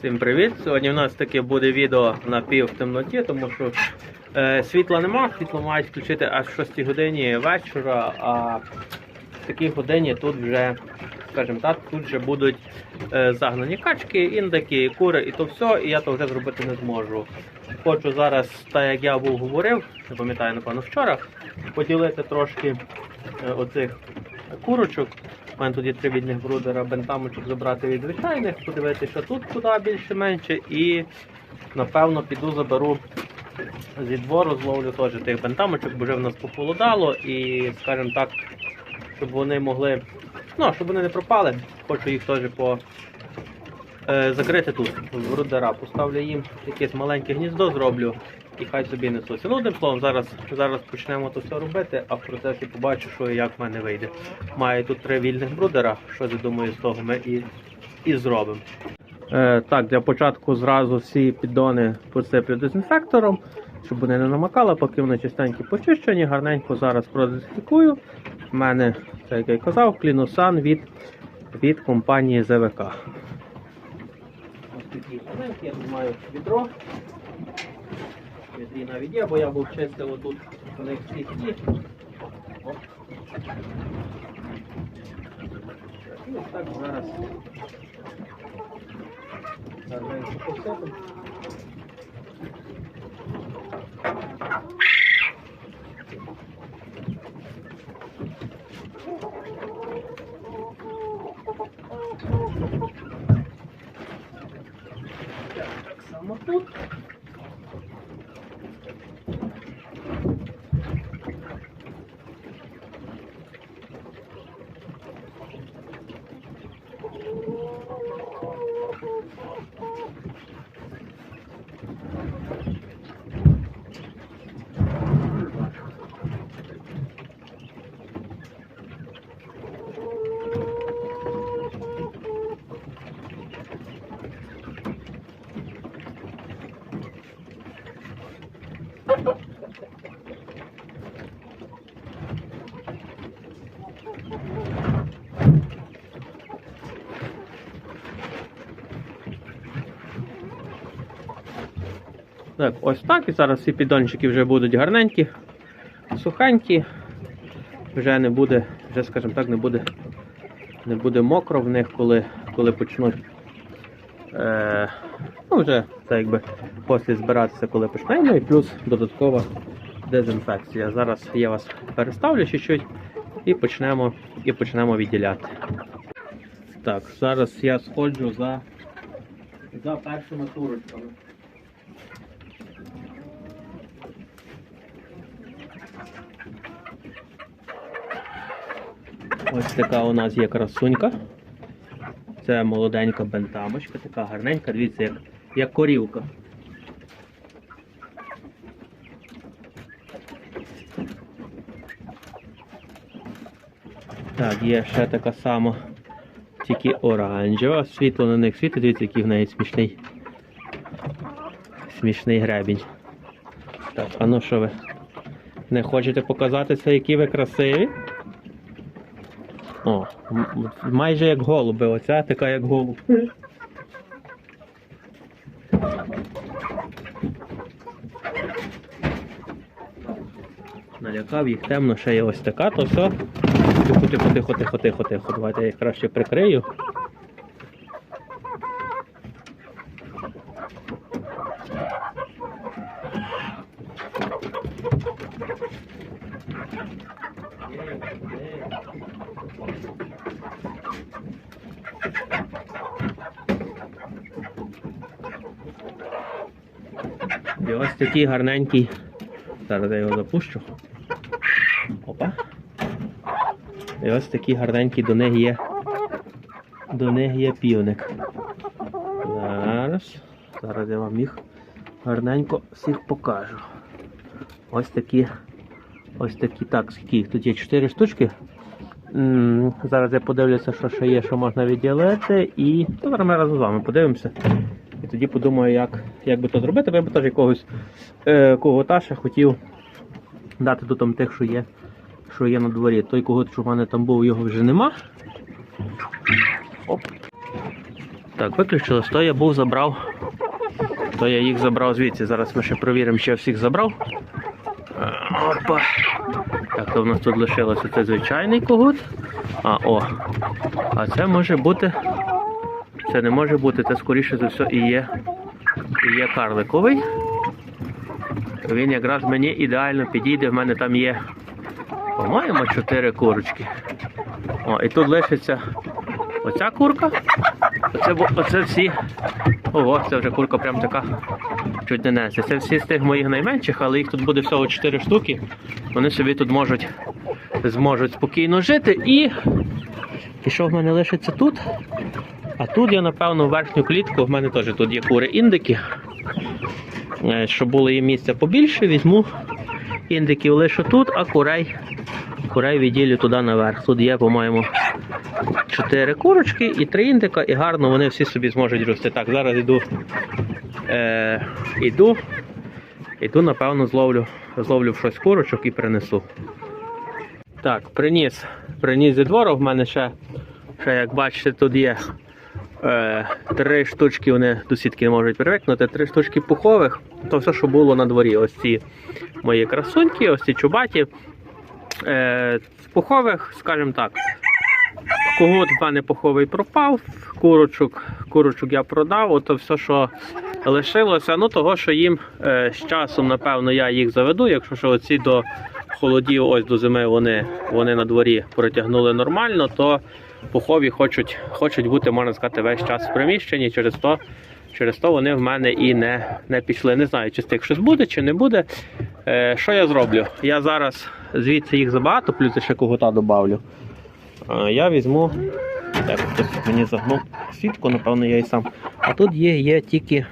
Всім привіт! Сьогодні у нас таке буде відео на пів в темноті, тому що е, світла нема, світло мають включити аж в 6 годині вечора, а в такій годині тут вже, скажімо так, тут вже будуть е, загнані качки, індики, кури і то все, і я то вже зробити не зможу. Хочу зараз, так як я був говорив, не пам'ятаю, напевно, вчора, поділити трошки е, оцих курочок. У мене тут є три відних брудера, бентамочок забрати від звичайних, подивитися, тут куди більше-менше, і напевно піду заберу зі двору, зловлю теж тих бентамочок, бо вже в нас похолодало, і, скажімо так, щоб вони могли, ну, щоб вони не пропали, хочу їх теж по закрити тут, в брудера. Поставлю їм якесь маленьке гніздо зроблю і хай собі несуться. Ну, одним словом, зараз, зараз почнемо то все робити, а в процесі побачу, що і як в мене вийде. Маю тут три вільних брудера, що я думаю, з того ми і, і зробимо. Е, так, для початку зразу всі піддони посиплю дезінфектором, щоб вони не намакали, поки вони чистенькі почищені, гарненько зараз продезінфікую. У мене, як я казав, кліносан від, від компанії ЗВК. Такі гарненькі, я тут маю відро. Відрі навіть є, бо я був чистив отут у них всі ті. І ось так зараз. Гарненько посипемо. Так само Так, ось так. І зараз всі піддончики вже будуть гарненькі, сухенькі. Вже не буде, вже, скажімо так, не буде, не буде мокро в них, коли, коли почнуть. Е, ну, вже це якби після збиратися, коли почнемо, і плюс додаткова дезінфекція. Зараз я вас переставлю чуть-чуть і почнемо, і почнемо відділяти. Так, зараз я сходжу за, за першими турочками. Ось така у нас є красунька. Це молоденька бентамочка, така гарненька, дивіться, як, як корівка. Так, є ще така сама, тільки оранжева. Світло на них світить, дивіться, який в неї смішний. Смішний гребінь. Так, а ну що ви? Не хочете показатися, які ви красиві? О, майже як голуби, оця така як голуб. Налякав їх темно, ще є ось така, то все. Тихо, тихо, тихо, тихо, тихо, тихо. Давайте я їх краще прикрию. І ось такий гарненький. Зараз я його запущу. Опа. І ось такий гарненький до них є. До них є півник. Зараз. Зараз я вам їх гарненько всіх покажу. Ось такі. Ось такі. Так, скільки тут є 4 штучки. Зараз я подивлюся, що ще є, що можна відділити. І ну, зараз ми разом з вами подивимося. Тоді подумаю, як, як би то зробити, бо я б теж якогось е, когота ще хотів дати до там тих, що є, що є на дворі. Той когот, що в мене там був, його вже нема. Оп. Так, виключилось, то я був забрав. То я їх забрав звідси. Зараз ми ще перевіримо, чи я всіх забрав. Е, Опа. Так, то в нас тут лишилося це звичайний когут. А, о. А це може бути. Це не може бути, це скоріше за все і є. І є карликовий. Він якраз мені ідеально підійде. В мене там є, по-моєму, чотири курочки. О, і тут лишиться оця курка. Оце, оце всі. Ого, це вже курка прям така. Чуть не несе. Це всі з тих моїх найменших, але їх тут буде всього 4 штуки. Вони собі тут можуть зможуть спокійно жити. І, і що в мене лишиться тут? А тут я, напевно, верхню клітку, в мене теж тут є кури індики. Е, Щоб було їм місця побільше, візьму індиків лише тут, а курей, курей відділю туди наверх. Тут є, по-моєму, чотири курочки і три індика, і гарно вони всі собі зможуть рости. Так, зараз йду. Е, іду, іду, напевно, зловлю, зловлю щось курочок і принесу. Так, приніс, приніс зі двору. В мене ще, ще як бачите, тут є три штучки, вони до сітки не можуть привикнути, три штучки пухових. То все, що було на дворі. Ось ці мої красуньки, ось ці чубаті. Е, з пухових, скажімо так, когут в мене пуховий пропав, курочок, курочок я продав, ото все, що лишилося. Ну, того, що їм е, з часом, напевно, я їх заведу, якщо що оці до холодів, ось до зими вони, вони на дворі протягнули нормально, то пухові хочуть, хочуть бути, можна сказати, весь час в приміщенні. Через то, через то вони в мене і не, не пішли. Не знаю, чи з тих щось буде, чи не буде. Е, що я зроблю? Я зараз звідси їх забагато, плюс ще когота добавлю. Е, я візьму. Так, хтось мені загнув сітку, напевно, я і сам. А тут є, є тільки.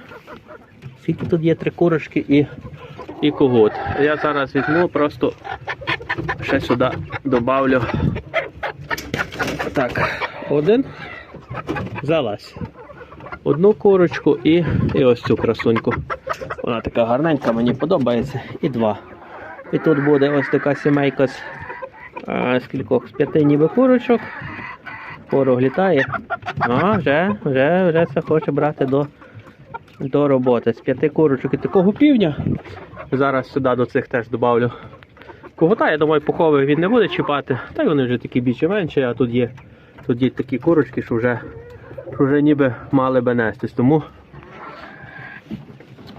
Скільки тут є три курочки і, і когут. Я зараз візьму, просто ще сюди добавлю. Так, один. Залазь. Одну курочку і, і ось цю красуньку. Вона така гарненька, мені подобається. І два. І тут буде ось така сімейка з, а, з кількох з п'яти ніби курочок. Порог літає. А, вже, вже, вже це хоче брати до, до роботи. З п'яти курочок і такого півня. Зараз сюди до цих теж додавлю. Когота, я думаю, пуховий він не буде чіпати. Та й вони вже такі більше менші, а тут є, тут є такі курочки, що вже, що вже ніби мали би нестись. Тому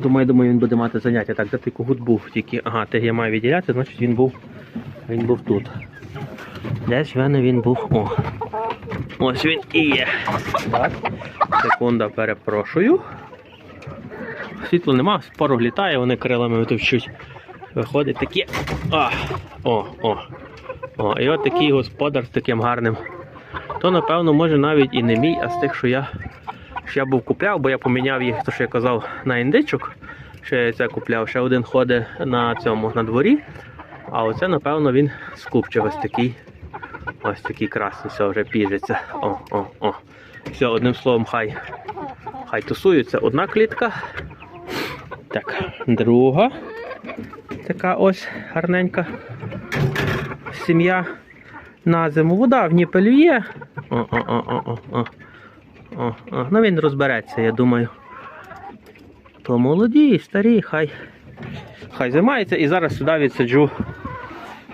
Думаю, думаю, він буде мати заняття. Так, де ти когут був тільки. Ага, те я маю відділяти, значить він був. Він був тут. Десь в мене він був. О. Ось він і є. Так. Секунда, перепрошую. Світла нема, порог літає, вони крилами витовчуть. Виходить такі. А, о, о. О, і от такий господар з таким гарним. То, напевно, може навіть і не мій, а з тих, що я що я був купляв, бо я поміняв їх, то що я казав, на індичок. Що я це купляв. Ще один ходить на цьому на дворі. А оце, напевно, він з купча ось такий. Ось такий красний, все вже піжиться. О, о, о. Все, одним словом, хай. Хай тусується одна клітка. Так, друга. Така ось гарненька сім'я на зиму. Вода в ніпелю є. О, о, о, о, о, о. О, о, ну він розбереться, я думаю. То молоді старі, хай, хай займається. І зараз сюди відсаджу,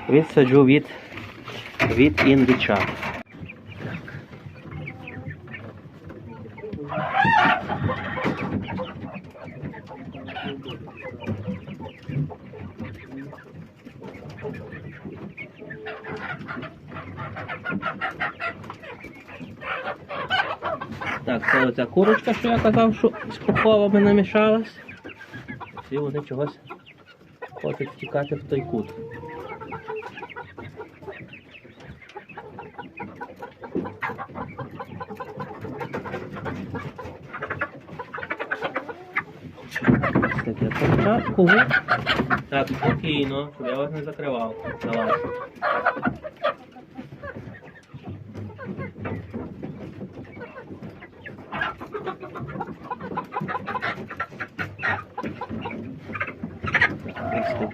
відсаджу від, від індича. Так, це оця курочка, що я казав, що з пуховами намішалась. І вони чогось хочуть втікати в той кут. Таке початку. Так, спокійно, щоб я вас не закривав. Давай.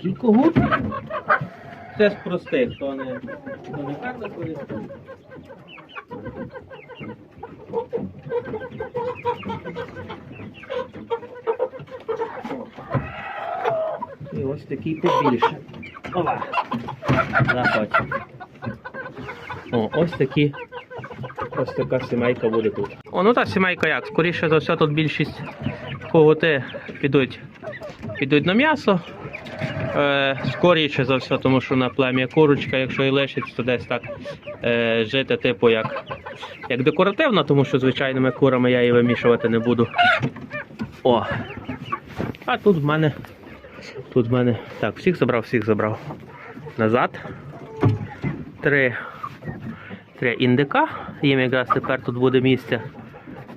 Кажіть кого? Це ж простих, хто не хто не так заповістив. І ось такий побільше. Ова! Захоче. О, ось такі. Ось така сімейка буде тут. О, ну та сімейка як, скоріше за все, тут більшість кого те підуть, підуть на м'ясо. Е, скоріше за все, тому що на плем'я курочка, якщо і лишиться, то десь так е, жити, типу, як, як декоративна, тому що звичайними курами я її вимішувати не буду. О. А тут в мене. Тут в мене. Так, всіх забрав, всіх забрав. Назад. Три. Три індика. Їм якраз тепер тут буде місця.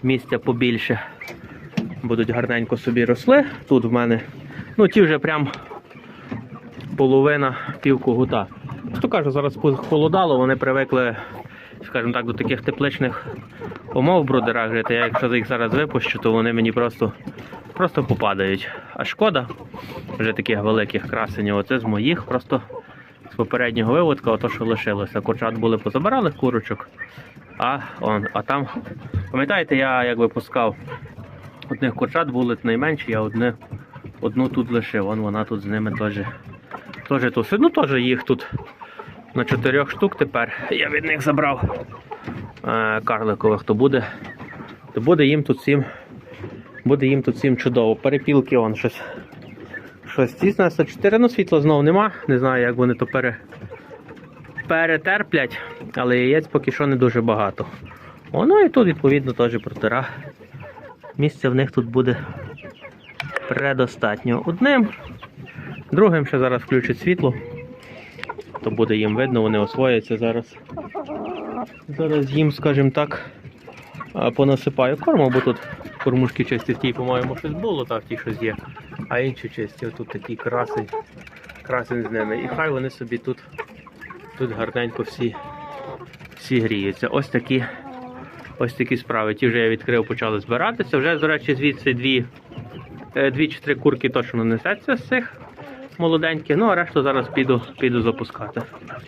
Місця побільше. Будуть гарненько собі росли. Тут в мене. Ну, ті вже прям половина пів когута. Просто кажу, зараз холодало, вони привикли, скажімо так, до таких тепличних умов в жити. Я якщо їх зараз випущу, то вони мені просто, просто попадають. А шкода вже таких великих красенів. Оце з моїх просто з попереднього виводка, ото що лишилося. Курчат були позабирали курочок. А, он, а там, пам'ятаєте, я як випускав одних курчат були найменші, я одне, одну тут лишив. Вон вона тут з ними теж. Теж тусить. Ну теж їх тут на чотирьох штук тепер. Я від них забрав е, карликових, то буде. То буде їм тут всім. Буде їм тут всім чудово. Перепілки он щось. Щось тісно 4, ну світла знову нема. Не знаю, як вони то пере, перетерплять, але яєць поки що не дуже багато. О, ну і тут, відповідно, теж протира. Місця в них тут буде предостатньо. Одним, другим ще зараз включить світло, то буде їм видно, вони освояться зараз. Зараз їм, скажімо так, понасипаю корму, бо тут кормушки чисті в тій, по-моєму, щось було, так, в тій щось є. А інші чисті, тут такий красень, красень з ними. І хай вони собі тут, тут гарненько всі, всі гріються. Ось такі, ось такі справи. Ті вже я відкрив, почали збиратися. Вже, до речі, звідси дві, е, дві чи три курки точно несеться з цих молоденьких. Ну а решту зараз піду, піду запускати.